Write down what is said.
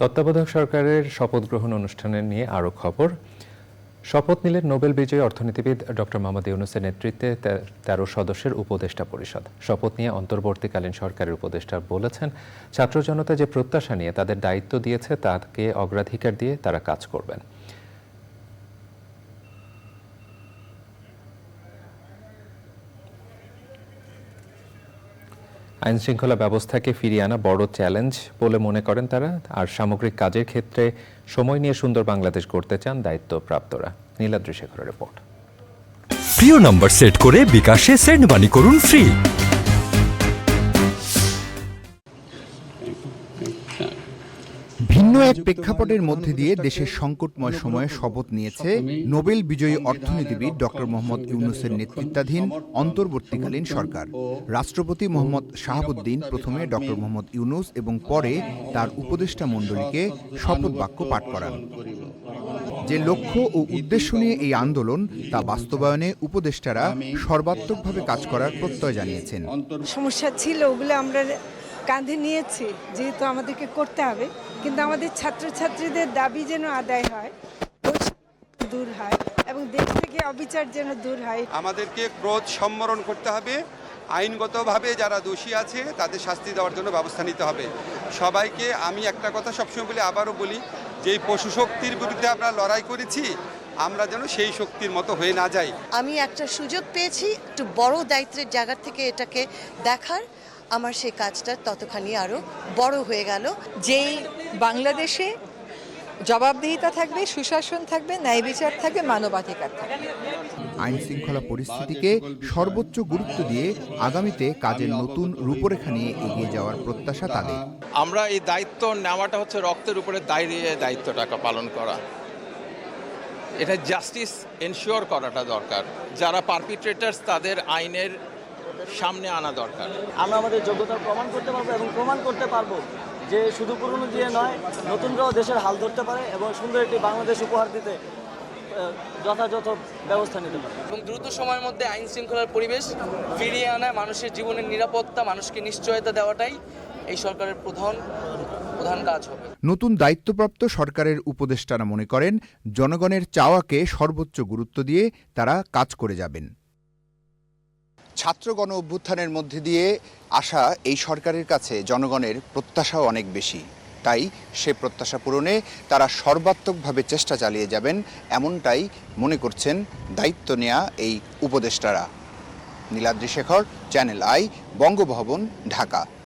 তত্ত্বাবধায়ক সরকারের শপথ গ্রহণ অনুষ্ঠানের নিয়ে আরও খবর। শপথ নিলেন নোবেল বিজয়ী অর্থনীতিবিদ ডক্টর মোহাম্মদ ইউনুসের নেতৃত্বে তেরো সদস্যের উপদেষ্টা পরিষদ। শপথ নিয়ে অন্তর্বর্তীকালীন সরকারের উপদেষ্টা বলেছেন, ছাত্র জনতা যে প্রত্যাশা নিয়ে তাদের দায়িত্ব দিয়েছে তাকে অগ্রাধিকার দিয়ে তারা কাজ করবেন। আইন শৃঙ্খলা ব্যবস্থাকে ফিরিয়ে আনা বড় চ্যালেঞ্জ বলে মনে করেন তারা। আর সামগ্রিক কাজের ক্ষেত্রে সময় নিয়ে সুন্দর বাংলাদেশ করতে চান দায়িত্বপ্রাপ্তরা। নীলাদ্রি শেখরের রিপোর্ট। প্রিয় নম্বর সেট করে বিকাশে সেন্ড মানি করুন ফ্রি। ভিন্ন এক প্রেক্ষাপটের মধ্যে দিয়ে দেশের সংকটময় সময়ে শপথ নিয়েছে নোবেল বিজয়ী অর্থনীতিবিদ ডক্টর মোহাম্মদ ইউনুসের নেতৃত্বাধীন অন্তর্বর্তীকালীন সরকার। রাষ্ট্রপতি মোহাম্মদ শাহাবুদ্দিন প্রথমে ডক্টর মোহাম্মদ ইউনুস এবং পরে তার উপদেষ্টা মণ্ডলীকে শপথ বাক্য পাঠ করান। যে লক্ষ্য ও উদ্দেশ্য নিয়ে এই আন্দোলন তা বাস্তবায়নে উপদেষ্টারা সর্বাত্মকভাবে কাজ করার প্রত্যয় জানিয়েছেন। সমস্যা ছিল ওগুলো আমরা কাঁধে নিয়েছি যেহেতু আমাদেরকে করতে হবে। কিন্তু আমাদের ছাত্রছাত্রীদের দাবি যেন আদায় হয় দূর হয় এবং দেশ থেকে অবিচার যেন দূর হয়। আমাদেরকে ক্রোধ সম্বরণ করতে হবে। আইনগতভাবে যারা দোষী আছে তাদের শাস্তি দেওয়ার জন্য ব্যবস্থা নিতে হবে। সবাইকে আমি একটা কথা সবসময় বলি আবারও বলি যে এই পশু শক্তির বিরুদ্ধে আমরা লড়াই করেছি আমরা যেন সেই শক্তির মতো হয়ে না যাই। আমি একটা সুযোগ পেয়েছি একটু বড় দায়িত্বের জায়গা থেকে এটাকে দেখার। আমার সেই কাজটা ততখানি আরও বড় হয়ে গেল। যেই বাংলাদেশে জবাবদিহিতা থাকবে সুশাসন থাকবে ন্যায় বিচার থাকবে মানবাধিকার থাকবে। আইন শৃঙ্খলা পরিস্থিতিকে সর্বোচ্চ গুরুত্ব দিয়ে আগামীতে কাজের নতুন রূপরেখা নিয়ে এগিয়ে যাওয়ার প্রত্যাশা তাদের। আমরা এই দায়িত্ব নেওয়াটা হচ্ছে রক্তের উপরে দাঁড়িয়ে দায়িত্বটাকে পালন করা। এটা জাস্টিস এনশিওর করাটা দরকার। যারা পারপিট্রেটার্স তাদের আইনের সামনে আনা দরকার। আমরা আমাদের যোগ্যতা প্রমাণ করতে পারব এবং প্রমাণ করতে পারব যে শুধু পুরনো দিয়ে নয় নতুনরাও দেশের হাল ধরতে পারে এবং সুন্দর একটি বাংলাদেশ উপহার দিতে যথাযথ ব্যবস্থা নিতে পারে। এবং দ্রুত সময়ের মধ্যে আইন শৃঙ্খলার পরিবেশ ফিরিয়ে আনা মানুষের জীবনের নিরাপত্তা মানুষকে নিশ্চয়তা দেওয়াটাই এই সরকারের প্রধান প্রধান কাজ হবে। নতুন দায়িত্বপ্রাপ্ত সরকারের উপদেষ্টারা মনে করেন জনগণের চাওয়াকে সর্বোচ্চ গুরুত্ব দিয়ে তারা কাজ করে যাবেন। ছাত্র গণ অভ্যুত্থানের মধ্যে দিয়ে আসা এই সরকারের কাছে জনগণের প্রত্যাশাও অনেক বেশি। তাই সে প্রত্যাশা পূরণে তারা সর্বাত্মকভাবে চেষ্টা চালিয়ে যাবেন এমনটাই মনে করছেন দায়িত্ব নেয়া এই উপদেষ্টারা। Niladri Shekhar channel I Bangabhaban, Dhaka.